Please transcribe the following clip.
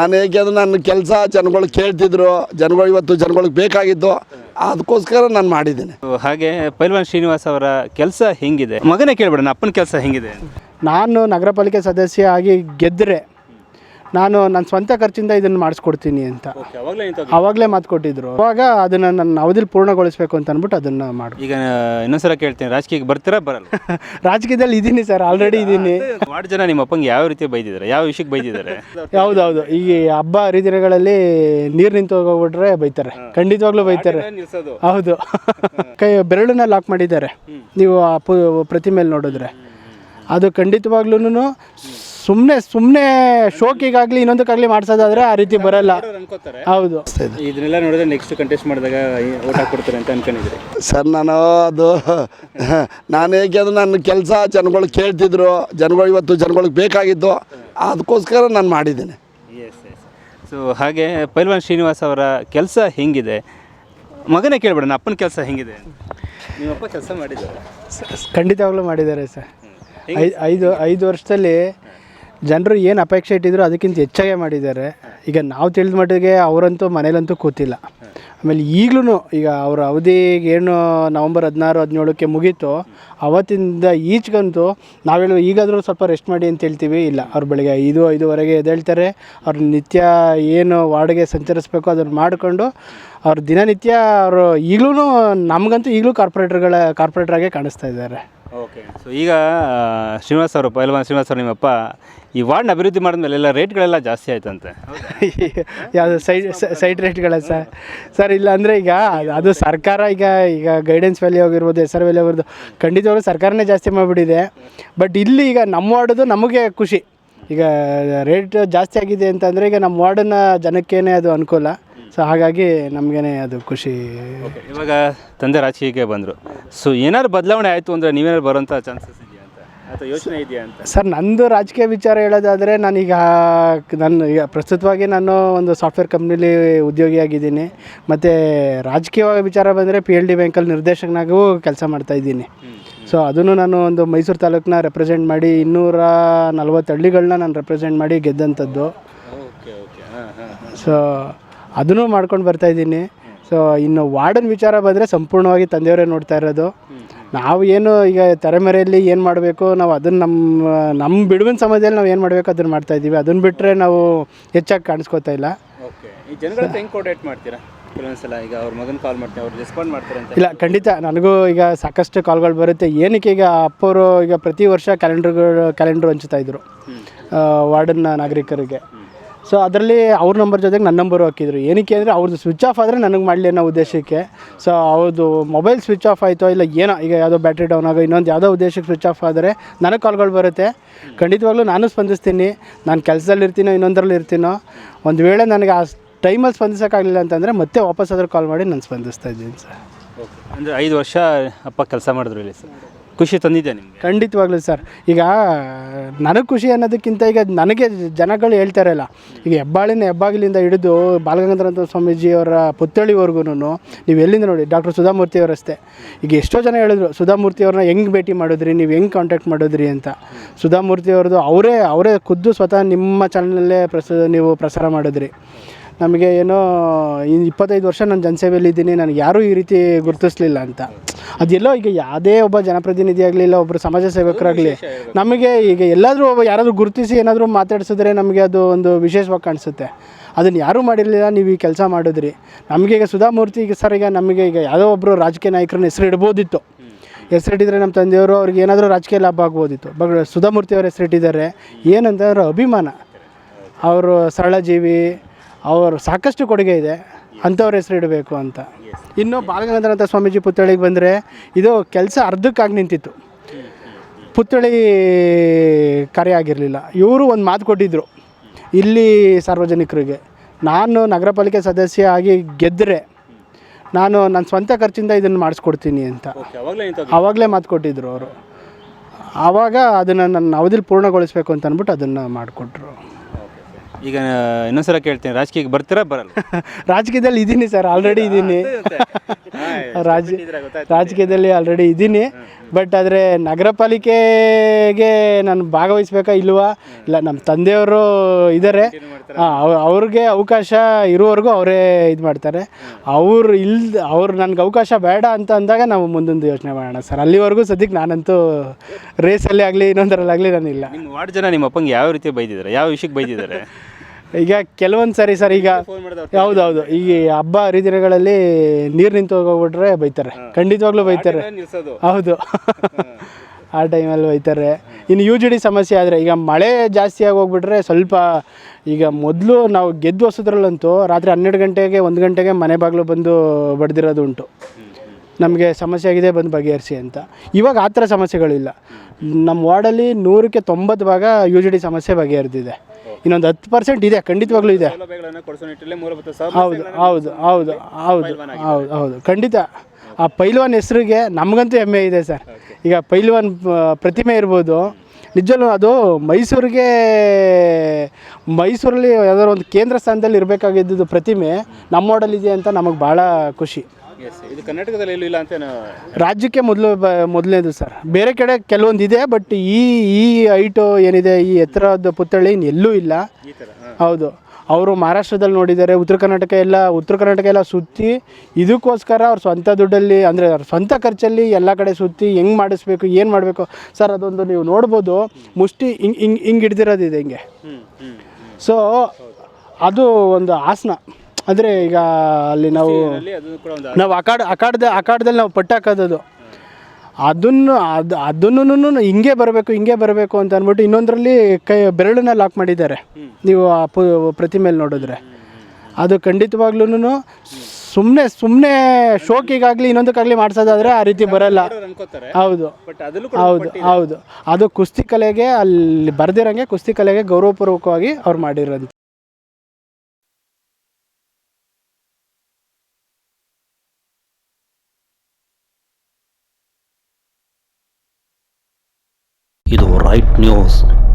ನಾನು ಏಕೆಂದ್ರೆ ನನ್ನ ಕೆಲಸ ಜನಗಳು ಕೇಳ್ತಿದ್ರು ಜನಗಳು ಇವತ್ತು ಜನಗಳಿಗೆ ಬೇಕಾಗಿದ್ದು ಅದಕ್ಕೋಸ್ಕರ ನಾನು ಮಾಡಿದ್ದೀನಿ. ಹಾಗೆ ಪೈಲ್ವಾನ್ ಶ್ರೀನಿವಾಸ್ ಅವರ ಕೆಲಸ ಹೆಂಗಿದೆ? ಮಗನೇ ಕೇಳ್ಬಿಡೋಣ ಅಪ್ಪನ ಕೆಲಸ ಹೆಂಗಿದೆ ನಾನು ನಗರ ಪಾಲಿಕೆ ಸದಸ್ಯ ಆಗಿ ಗೆದ್ದರೆ ನಾನು ನನ್ನ ಸ್ವಂತ ಖರ್ಚಿಂದ ಇದನ್ನು ಮಾಡಿಸ್ಕೊಡ್ತೀನಿ ಅಂತ. ಆವಾಗಲೇ ಮಾತು ಕೊಟ್ಟಿದ್ರು ಅವಾಗ ಅದನ್ನು ನನ್ನ ಅವಧಿಲಿ ಪೂರ್ಣಗೊಳಿಸಬೇಕು ಅಂತ ಅಂದ್ಬಿಟ್ಟು ಅದನ್ನು ಮಾಡಿ ಈಗ ಇನ್ನೊಂದ್ಸಲ ಕೇಳ್ತೀನಿ ರಾಜಕೀಯಕ್ಕೆ ಬರ್ತೀರಾ ಬರಲ್ಲ? ರಾಜಕೀಯದಲ್ಲಿ ಇದ್ದೀನಿ ಸರ್ ಆಲ್ರೆಡಿ ಇದ್ದೀನಿ ಮಾಡಿ ಜನ ನಿಮ್ಮ ಅಪ್ಪಂಗೆ ಯಾವ ರೀತಿ ಬೈದಿದ್ದಾರೆ? ಯಾವ ವಿಷಯಕ್ಕೆ ಬೈದಿದ್ದಾರೆ? ಹೌದೌದು ಈ ಹಬ್ಬ ಹರಿದಿನಗಳಲ್ಲಿ ನೀರು ನಿಂತು ಹೋಗ್ಬಿಟ್ರೆ ಬೈತಾರೆ. ಖಂಡಿತವಾಗ್ಲೂ ಬೈತಾರೆ. ಹೌದು. ಕೈ ಬೆರಳನ್ನ ಲಾಕ್ ಮಾಡಿದ್ದಾರೆ. ನೀವು ಆ ಪು ಪ್ರತಿಮೆಯಲ್ಲಿ ನೋಡಿದ್ರೆ. ಅದು ಖಂಡಿತವಾಗ್ಲೂ ಸುಮ್ಮನೆ ಸುಮ್ಮನೆ ಶೋಕಿಗಾಗಲಿ ಇನ್ನೊಂದಕ್ಕಾಗಲಿ ಮಾಡ್ಸೋದಾದ್ರೆ ಆ ರೀತಿ ಬರಲ್ಲ. ಹೌದು. ಇದನ್ನೆಲ್ಲ ನೋಡಿದ್ರೆ ನೆಕ್ಸ್ಟ್ ಕಂಟೆಸ್ಟ್ ಮಾಡಿದಾಗ ಓಟ್ ಕೊಡ್ತಾರೆ ಅಂತ ಅನ್ಕೊಂಡಿದ್ರಿ ಸರ್ ನಾನು ಅದು ನಾನು ಏಕೆಂದ್ರೆ ನನ್ನ ಕೆಲಸ ಜನಗಳು ಕೇಳ್ತಿದ್ರು ಜನಗಳು ಇವತ್ತು ಜನಗಳಿಗೆ ಬೇಕಾಗಿದ್ದು ಅದಕ್ಕೋಸ್ಕರ ನಾನು ಮಾಡಿದ್ದೇನೆ. ಎಸ್ ಎಸ್ ಸೊ ಹಾಗೆ ಪೈಲ್ವಾನ್ ಶ್ರೀನಿವಾಸ್ ಅವರ ಕೆಲಸ ಹೆಂಗಿದೆ? ಮಗನೇ ಕೇಳ್ಬಿಡೋಣ ಅಪ್ಪನ ಕೆಲಸ ಹೆಂಗಿದೆ ನಿಮ್ಮಪ್ಪ ಕೆಲಸ ಮಾಡಿದ್ದಾರೆ. ಖಂಡಿತವಾಗ್ಲೂ ಮಾಡಿದ್ದಾರೆ ಸರ್. ಐದು ಐದು ವರ್ಷದಲ್ಲಿ ಜನರು ಏನು ಅಪೇಕ್ಷೆ ಇಟ್ಟಿದ್ರು ಅದಕ್ಕಿಂತ ಹೆಚ್ಚಾಗೆ ಮಾಡಿದ್ದಾರೆ. ಈಗ ನಾವು ತಿಳಿದ ಮಟ್ಟಿಗೆ ಅವರಂತೂ ಮನೇಲಂತೂ ಕೂತಿಲ್ಲ. ಆಮೇಲೆ ಈಗಲೂ ಈಗ ಅವರ ಅವಧಿಗೆ ಏನು ನವಂಬರ್ ಹದಿನಾರು, ಹದಿನೇಳಕ್ಕೆ ಮುಗೀತು, ಅವತ್ತಿಂದ ಈಚೆಗಂತೂ ನಾವೇಳು ಈಗಾದರೂ ಸ್ವಲ್ಪ ರೆಸ್ಟ್ ಮಾಡಿ ಅಂತ ಹೇಳ್ತೀವಿ. ಇಲ್ಲ, ಅವ್ರು ಬೆಳಗ್ಗೆ ಐದು, ಐದುವರೆಗೆ ಎದ್ದೇಳ್ತಾರೆ. ಅವ್ರ ನಿತ್ಯ ಏನು ವಾರ್ಡ್ಗೆ ಸಂಚರಿಸಬೇಕು ಅದನ್ನು ಮಾಡಿಕೊಂಡು, ಅವ್ರ ದಿನನಿತ್ಯ ಅವರು ಈಗಲೂ ನಮಗಂತೂ ಈಗಲೂ ಕಾರ್ಪೊರೇಟರ್ಗಳ ಆಗೇ ಕಾಣಿಸ್ತಾ ಇದ್ದಾರೆ. ಓಕೆ ಸೊ ಈಗ ಶ್ರೀನಿವಾಸ್ ಅವರು, ಪೈಲ್ವಾನ್ ಶ್ರೀನಿವಾಸ್ ಅವರು ನಿಮ್ಮಪ್ಪ ಈ ವಾರ್ಡ್ನ ಅಭಿವೃದ್ಧಿ ಮಾಡಿದ್ಮೇಲೆ ಎಲ್ಲ ರೇಟ್ಗಳೆಲ್ಲ ಜಾಸ್ತಿ ಆಯ್ತಂತೆ. ಯಾವುದು ಸೈಡ್ ಸೈಡ್ ರೇಟ್ಗಳ ಸರ್? ಸರ್ ಇಲ್ಲ ಅಂದರೆ ಈಗ ಅದು- ಸರ್ಕಾರ ಈಗ ಈಗ ಗೈಡೆನ್ಸ್ ವ್ಯಾಲ್ಯೂ ಆಗಿರ್ಬೋದು ಎಸ್ ಆರ್ ವ್ಯಾಲ್ಯೂ ಆಗಿರ್ಬೋದು ಖಂಡಿತವಾಗ್ಲೂ ಸರ್ಕಾರನೇ ಜಾಸ್ತಿ ಮಾಡಿಬಿಟ್ಟಿದೆ. ಬಟ್ ಇಲ್ಲಿ ಈಗ ನಮ್ಮ ವಾರ್ಡದು ನಮಗೆ ಖುಷಿ. ಈಗ ರೇಟ್ ಜಾಸ್ತಿ ಆಗಿದೆ ಅಂತಂದರೆ ಈಗ ನಮ್ಮ ವಾರ್ಡನ್ನ ಜನಕ್ಕೇನೆ ಅದು ಅನುಕೂಲ. ಸೊ ಹಾಗಾಗಿ ನಮಗೇನೆ ಅದು ಖುಷಿ. ಇವಾಗ ತಂದೆ ರಾಜಕೀಯಕ್ಕೆ ಬಂದರು. ಸೊ ಏನಾದ್ರು ಬದಲಾವಣೆ ಆಯಿತು ಅಂದರೆ ನೀವೇನಾದ್ರು ಬರೋಂಥ ಚಾನ್ಸಸ್ ಅಥವಾ ಯೋಚನೆ ಇದೆಯಾ ಅಂತ? ಸರ್ ನಂದು ರಾಜಕೀಯ ವಿಚಾರ ಹೇಳೋದಾದರೆ ನಾನೀಗ ನಾನು ಈಗ ಪ್ರಸ್ತುತವಾಗಿ ನಾನು ಒಂದು ಸಾಫ್ಟ್ವೇರ್ ಕಂಪ್ನಿಲಿ ಉದ್ಯೋಗಿಯಾಗಿದ್ದೀನಿ. ಮತ್ತು ರಾಜಕೀಯವಾಗಿ ವಿಚಾರ ಬಂದರೆ ಪಿ ಎಲ್ ಡಿ ಬ್ಯಾಂಕಲ್ಲಿ ನಿರ್ದೇಶಕನಾಗೂ ಕೆಲಸ ಮಾಡ್ತಾಯಿದ್ದೀನಿ ಸೊ ಅದನ್ನು ನಾನು ಒಂದು ಮೈಸೂರು ತಾಲೂಕನ್ನ ರೆಪ್ರೆಸೆಂಟ್ ಮಾಡಿ ಇನ್ನೂರ ನಲ್ವತ್ತು ಹಳ್ಳಿಗಳನ್ನ ನಾನು ರೆಪ್ರೆಸೆಂಟ್ ಮಾಡಿ ಗೆದ್ದಂಥದ್ದು. ಸೊ ಅದನ್ನು ಮಾಡ್ಕೊಂಡು ಬರ್ತಾಯಿದ್ದೀನಿ ಸೊ ಇನ್ನು ವಾರ್ಡನ್ ವಿಚಾರ ಬಂದರೆ ಸಂಪೂರ್ಣವಾಗಿ ತಂದೆಯವರೇ ನೋಡ್ತಾ ಇರೋದು. ನಾವು ಏನು ಈಗ ತೆರೆಮರೆಯಲ್ಲಿ ಏನು ಮಾಡಬೇಕು ನಾವು ಅದನ್ನು ನಮ್ಮ ನಮ್ಮ ಬಿಡುವಿನ ಸಮಯದಲ್ಲಿ ನಾವು ಏನು ಮಾಡಬೇಕು ಅದನ್ನು ಮಾಡ್ತಾಯಿದ್ದೀವಿ ಅದನ್ನು ಬಿಟ್ಟರೆ ನಾವು ಹೆಚ್ಚಾಗಿ ಕಾಣಿಸ್ಕೋತಾ ಇಲ್ಲ. ಓಕೆ. ಈ ಜನಗಳ ಹೆಂಗೆ ಕೋರ್ಡೇಟ್ ಮಾಡ್ತೀರಾ? ಕೆಲವೊಂದ್ಸಲ ಈಗ ಅವ್ರ ಮಗನ ಕಾಲ್ ಮಾಡ್ತೀನಿ ಅವ್ರು ರೆಸ್ಪಾಂಡ್ ಮಾಡ್ತಾರೆ ಅಂತ. ಇಲ್ಲ ಖಂಡಿತ. ನನಗೂ ಈಗ ಸಾಕಷ್ಟು ಕಾಲ್ಗಳು ಬರುತ್ತೆ. ಏನಕ್ಕೆ ಈಗ ಅಪ್ಪವರು ಈಗ ಪ್ರತಿ ವರ್ಷ ಕ್ಯಾಲೆಂಡರ್ ಕ್ಯಾಲೆಂಡರ್ ಹಂಚ್ತಾ ಇದ್ರು. ವಾರ್ಡನ್ನ ನಾಗರಿಕರಿಗೆ. ಸೊ ಅದರಲ್ಲಿ ಅವ್ರ ನಂಬರ್ ಜೊತೆಗೆ ನನ್ನ ನಂಬರು ಹಾಕಿದ್ರು. ಏನಕ್ಕೆ ಅಂದರೆ ಅವ್ರದ್ದು ಸ್ವಿಚ್ ಆಫ್ ಆದರೆ ನನಗೆ ಮಾಡಲಿ ಅನ್ನೋ ಉದ್ದೇಶಕ್ಕೆ. ಸೊ ಅವ್ರದ್ದು ಮೊಬೈಲ್ ಸ್ವಿಚ್ ಆಫ್ ಆಯಿತೋ ಇಲ್ಲ ಏನೋ, ಈಗ ಯಾವುದೋ ಬ್ಯಾಟ್ರಿ ಡೌನ್ ಆಗೋ ಇನ್ನೊಂದು ಯಾವುದೋ ಉದ್ದೇಶಕ್ಕೆ ಸ್ವಿಚ್ ಆಫ್ ಆದರೆ ನನಗೆ ಕಾಲ್ಗಳು ಬರುತ್ತೆ. ಖಂಡಿತವಾಗ್ಲೂ ನಾನು ಸ್ಪಂದಿಸ್ತೀನಿ. ನಾನು ಕೆಲಸದಲ್ಲಿ ಇರ್ತೀನೋ, ಇನ್ನೊಂದರಲ್ಲಿ ಇರ್ತೀನೋ, ಒಂದು ವೇಳೆ ನನಗೆ ಆ ಟೈಮಲ್ಲಿ ಸ್ಪಂದಿಸೋಕ್ಕಾಗಲಿಲ್ಲ ಅಂತಂದರೆ ಮತ್ತೆ ವಾಪಸ್ ಆದರೂ ಕಾಲ್ ಮಾಡಿ ನಾನು ಸ್ಪಂದಿಸ್ತಾ ಇದ್ದೀನಿ ಸರ್ ಓಕೆ ಅಂದರೆ ಐದು ವರ್ಷ ಅಪ್ಪ ಕೆಲಸ ಮಾಡಿದ್ರು ಇಲ್ಲಿ ಸರ್ ಖುಷಿ ತಂದಿದೆ ನಿಮಗೆ? ಖಂಡಿತವಾಗ್ಲೂ ಸರ್. ಈಗ ನನಗೆ ಖುಷಿ ಅನ್ನೋದಕ್ಕಿಂತ ಈಗ ನನಗೆ ಜನಗಳು ಹೇಳ್ತಾರಲ್ಲ ಈಗ ಹೆಬ್ಬಾಳಿನ ಹೆಬ್ಬಾಗಿಲಿಂದ ಹಿಡಿದು ಬಾಲಗಂಗಾಧರ ಸ್ವಾಮೀಜಿ ಅವರ ಪುತ್ಥಳಿವರೆಗೂ ನೀವು ಎಲ್ಲಿಂದ ನೋಡಿ? ಡಾಕ್ಟರ್ ಸುಧಾಮೂರ್ತಿ ಅವರಷ್ಟೇ. ಈಗ ಎಷ್ಟೋ ಜನ ಹೇಳಿದ್ರು ಸುಧಾಮೂರ್ತಿಯವ್ರನ್ನ ಹೆಂಗೆ ಭೇಟಿ ಮಾಡಿದ್ರಿ? ನೀವು ಹೆಂಗೆ ಕಾಂಟ್ಯಾಕ್ಟ್ ಮಾಡಿದ್ರಿ? ಅಂತ. ಸುಧಾಮೂರ್ತಿಯವ್ರದ್ದು ಅವರೇ ಅವರೇ ಖುದ್ದು ಸ್ವತಃ ನಿಮ್ಮ ಚಾನಲಲ್ಲೇ ಪ್ರಸ, ನೀವು ಪ್ರಸಾರ ಮಾಡಿದ್ರಿ. ನಮಗೆ ಏನೋ ಇನ್ನು ಇಪ್ಪತ್ತೈದು ವರ್ಷ ನಾನು ಜನಸೇವೆಯಲ್ಲಿ ಇದ್ದೀನಿ ನನಗೆ ಯಾರೂ ಈ ರೀತಿ ಗುರುತಿಸ್ಲಿಲ್ಲ ಅಂತ. ಅದೆಲ್ಲೋ ಈಗ ಯಾವುದೇ ಒಬ್ಬ ಜನಪ್ರತಿನಿಧಿ ಆಗಲಿ ಇಲ್ಲ ಒಬ್ಬರು ಸಮಾಜ ಸೇವಕರಾಗಲಿ ನಮಗೆ ಈಗ ಎಲ್ಲಾದರೂ ಒಬ್ಬ ಯಾರಾದರೂ ಗುರುತಿಸಿ ಏನಾದರೂ ಮಾತಾಡಿಸಿದ್ರೆ ನಮಗೆ ಅದು ಒಂದು ವಿಶೇಷವಾಗಿ ಕಾಣಿಸುತ್ತೆ. ಅದನ್ನು ಯಾರೂ ಮಾಡಿರಲಿಲ್ಲ ನೀವು ಈ ಕೆಲಸ ಮಾಡಿದ್ರಿ. ನಮಗೆ ಈಗ ಸುಧಾಮೂರ್ತಿ ಈಗ ಸರ್ ಈಗ ನಮಗೆ ಈಗ ಯಾವುದೋ ಒಬ್ಬರು ರಾಜಕೀಯ ನಾಯಕರನ್ನ ಹೆಸರು ಇಡ್ಬೋದಿತ್ತು ಹೆಸರಿಟ್ಟಿದ್ರೆ ನಮ್ಮ ತಂದೆಯವರು ಅವ್ರಿಗೆ ಏನಾದರೂ ರಾಜಕೀಯ ಲಾಭ ಆಗ್ಬೋದಿತ್ತು. ಬಟ್ ಸುಧಾಮೂರ್ತಿ ಅವ್ರ ಹೆಸರಿಟ್ಟಿದ್ದಾರೆ. ಏನಂತಂದ್ರೆ ಅಭಿಮಾನ. ಅವರು ಸರಳ ಜೀವಿ ಅವರು ಸಾಕಷ್ಟು ಕೊಡುಗೆ ಇದೆ. ಅಂಥವ್ರ ಹೆಸರು ಇಡಬೇಕು ಅಂತ. ಇನ್ನು ಬಾಲಗಂಗಾಧರನಾಥ ಸ್ವಾಮೀಜಿ ಪುತ್ಥಳಿಗೆ ಬಂದರೆ ಇದು ಕೆಲಸ ಅರ್ಧಕ್ಕಾಗಿ ನಿಂತಿತ್ತು. ಪುತ್ಥಳಿ ಕಾರ್ಯ ಆಗಿರಲಿಲ್ಲ. ಇವರು ಒಂದು ಮಾತು ಕೊಟ್ಟಿದ್ದರು ಇಲ್ಲಿ ಸಾರ್ವಜನಿಕರಿಗೆ ನಾನು ನಗರ ಪಾಲಿಕೆ ಸದಸ್ಯ ಆಗಿ ಗೆದ್ದರೆ ನಾನು ನನ್ನ ಸ್ವಂತ ಖರ್ಚಿಂದ ಇದನ್ನು ಮಾಡಿಸ್ಕೊಡ್ತೀನಿ ಅಂತ. ಆವಾಗಲೇ ಮಾತು ಕೊಟ್ಟಿದ್ದರು ಅವರು. ಆವಾಗ ಅದನ್ನು ನನ್ನ ಅವಧಿಲಿ ಪೂರ್ಣಗೊಳಿಸಬೇಕು ಅಂತ ಅಂದ್ಬಿಟ್ಟು ಅದನ್ನು ಮಾಡಿಕೊಟ್ರು. ಈಗ ಇನ್ನೊಂದ್ಸಲ ಕೇಳ್ತೀನಿ ರಾಜಕೀಯಕ್ಕೆ ಬರ್ತೀರಾ ಬರಲ್ಲ? ರಾಜಕೀಯದಲ್ಲಿ ಇದ್ದೀನಿ ಸರ್ ಆಲ್ರೆಡಿ ಇದ್ದೀನಿ ರಾಜ ರಾಜಕೀಯದಲ್ಲಿ ಆಲ್ರೆಡಿ ಇದ್ದೀನಿ ಬಟ್ ಆದರೆ ನಗರ ಪಾಲಿಕೆಗೆ ನಾನು ಭಾಗವಹಿಸ್ಬೇಕಾ ಇಲ್ವಾ? ಇಲ್ಲ ನಮ್ಮ ತಂದೆಯವರು ಇದ್ದಾರೆ ಅವ್ರಿಗೆ ಅವಕಾಶ ಇರುವವರೆಗೂ ಅವರೇ ಇದು ಮಾಡ್ತಾರೆ. ಅವ್ರು ಇಲ್ದ ಅವ್ರು ನನಗೆ ಅವಕಾಶ ಬೇಡ ಅಂತ ಅಂದಾಗ ನಾವು ಮುಂದೊಂದು ಯೋಚನೆ ಮಾಡೋಣ ಸರ್. ಅಲ್ಲಿವರೆಗೂ ಸದ್ಯಕ್ಕೆ ನಾನಂತೂ ರೇಸಲ್ಲಿ ಆಗಲಿ ಇನ್ನೊಂದರಲ್ಲಾಗಲಿ ನಾನಿಲ್ಲ. ನಿಮ್ಮ ವಾರ್ಡ್ ಜನ ನಿಮ್ಮ ಅಪ್ಪಂಗೆ ಯಾವ ರೀತಿ ಬೈದಿದ್ದಾರೆ? ಯಾವ ವಿಷಯಕ್ಕೆ ಬೈದಿದ್ದಾರೆ? ಈಗ ಕೆಲವೊಂದು ಸರಿ ಸರ್ ಈಗ ಹೌದೌದು. ಈಗ ಹಬ್ಬ ಹರಿದಿನಗಳಲ್ಲಿ ನೀರು ನಿಂತು ಹೋಗ್ಬಿಟ್ರೆ ಬೈತಾರೆ. ಖಂಡಿತವಾಗ್ಲೂ ಬೈತಾರೆ. ಹೌದು. ಆ ಟೈಮಲ್ಲಿ ಬೈತಾರೆ. ಇನ್ನು ಯು ಜಿ ಡಿ ಸಮಸ್ಯೆ ಆದರೆ ಈಗ ಮಳೆ ಜಾಸ್ತಿ ಆಗಿ ಹೋಗ್ಬಿಟ್ರೆ ಸ್ವಲ್ಪ ಈಗ ಮೊದಲು ನಾವು ಗೆದ್ದು ಹೊಸದ್ರಲ್ಲಂತೂ ರಾತ್ರಿ ಹನ್ನೆರಡು ಗಂಟೆಗೆ ಒಂದು ಗಂಟೆಗೆ ಮನೆ ಬಾಗಿಲು ಬಂದು ಬಡ್ದಿರೋದು ಉಂಟು. ನಮಗೆ ಸಮಸ್ಯೆ ಆಗಿದೆ ಬಂದು ಬಗೆಹರಿಸಿ ಅಂತ. ಇವಾಗ ಆ ಥರ ಸಮಸ್ಯೆಗಳಿಲ್ಲ. ನಮ್ಮ ವಾರ್ಡಲ್ಲಿ ನೂರಕ್ಕೆ ತೊಂಬತ್ತು ಭಾಗ ಯು ಜಿ ಡಿ ಸಮಸ್ಯೆ ಬಗೆಹರಿದಿದೆ. ಇನ್ನೊಂದು ಹತ್ತು ಪರ್ಸೆಂಟ್ ಇದೆ ಖಂಡಿತವಾಗ್ಲೂ ಇದೆ. ಹೌದು ಹೌದು ಹೌದು ಹೌದು ಹೌದು ಹೌದು. ಖಂಡಿತ. ಆ ಪೈಲ್ವಾನ್ ಹೆಸರಿಗೆ ನಮಗಂತೂ ಹೆಮ್ಮೆ ಇದೆ ಸರ್. ಈಗ ಪೈಲ್ವಾನ್ ಪ್ರತಿಮೆ ಇರ್ಬೋದು. ನಿಜವೂ ಅದು ಮೈಸೂರಿಗೆ ಮೈಸೂರಲ್ಲಿ ಯಾವ್ದಾದ್ರು ಒಂದು ಕೇಂದ್ರ ಸ್ಥಾನದಲ್ಲಿ ಇರಬೇಕಾಗಿದ್ದು ಪ್ರತಿಮೆ ನಮ್ಮ ಇದೆ ಅಂತ ನಮಗೆ ಭಾಳ ಖುಷಿ. ಇದು ಕರ್ನಾಟಕದಲ್ಲಿ ಎಲ್ಲೂ ಇಲ್ಲ ಅಂತ ರಾಜ್ಯಕ್ಕೆ ಮೊದಲು ಮೊದಲನೇದು ಸರ್. ಬೇರೆ ಕಡೆ ಕೆಲವೊಂದು ಇದೆ ಬಟ್ ಈ ಈ ಹೈಟು ಏನಿದೆ ಈ ಎತ್ತರದ ಪುತ್ಥಳಿ ಎಲ್ಲೂ ಇಲ್ಲ. ಹೌದು. ಅವರು ಮಹಾರಾಷ್ಟ್ರದಲ್ಲಿ ನೋಡಿದ್ದಾರೆ ಉತ್ತರ ಕರ್ನಾಟಕ ಎಲ್ಲ ಉತ್ತರ ಕರ್ನಾಟಕ ಎಲ್ಲ ಸುತ್ತಿ ಇದಕ್ಕೋಸ್ಕರ ಅವ್ರ ಸ್ವಂತ ದುಡ್ಡಲ್ಲಿ ಅಂದರೆ ಅವ್ರ ಸ್ವಂತ ಖರ್ಚಲ್ಲಿ ಎಲ್ಲ ಕಡೆ ಸುತ್ತಿ ಹೆಂಗೆ ಮಾಡಿಸ್ಬೇಕು ಏನು ಮಾಡಬೇಕು? ಸರ್ ಅದೊಂದು ನೀವು ನೋಡ್ಬೋದು. ಮುಷ್ಟಿ ಹಿಂಗೆ ಹಿಂಗೆ ಹಿಂಗೆ ಹಿಡ್ದಿರೋದಿದೆ ಹಿಂಗೆ. ಸೊ ಅದು ಒಂದು ಆಸನ. ಅಂದರೆ ಈಗ ಅಲ್ಲಿ ನಾವು ನಾವು ಅಕಾಡ್ ಅಕಾಡ್ದ ಅಕಾಡ್ದಲ್ಲಿ ನಾವು ಪಟ್ಟ ಹಾಕೋದು ಅದನ್ನು ಅದು ಅದನ್ನು ಹಿಂಗೆ ಬರಬೇಕು ಹಿಂಗೆ ಬರಬೇಕು ಅಂತ ಅಂದ್ಬಿಟ್ಟು ಇನ್ನೊಂದರಲ್ಲಿ ಕೈ ಬೆರಳನ್ನ ಲಾಕ್ ಮಾಡಿದ್ದಾರೆ. ನೀವು ಆ ಪು ಪ್ರತಿಮೇಲೆ ನೋಡಿದ್ರೆ. ಅದು ಖಂಡಿತವಾಗ್ಲೂ ಸುಮ್ಮನೆ ಸುಮ್ಮನೆ ಶೋಕಿಗಾಗಲಿ ಇನ್ನೊಂದಕ್ಕಾಗಲಿ ಮಾಡ್ಸೋದಾದ್ರೆ ಆ ರೀತಿ ಬರಲ್ಲ. ಹೌದು. ಹೌದು ಹೌದು. ಅದು ಕುಸ್ತಿ ಕಲೆಗೆ ಅಲ್ಲಿ ಬರ್ದಿರಂಗೆ ಕುಸ್ತಿ ಕಲೆಗೆ ಗೌರವಪೂರ್ವಕವಾಗಿ ಅವ್ರು ಮಾಡಿರೋದು. ಇದು ರೈಟ್ ನ್ಯೂಸ್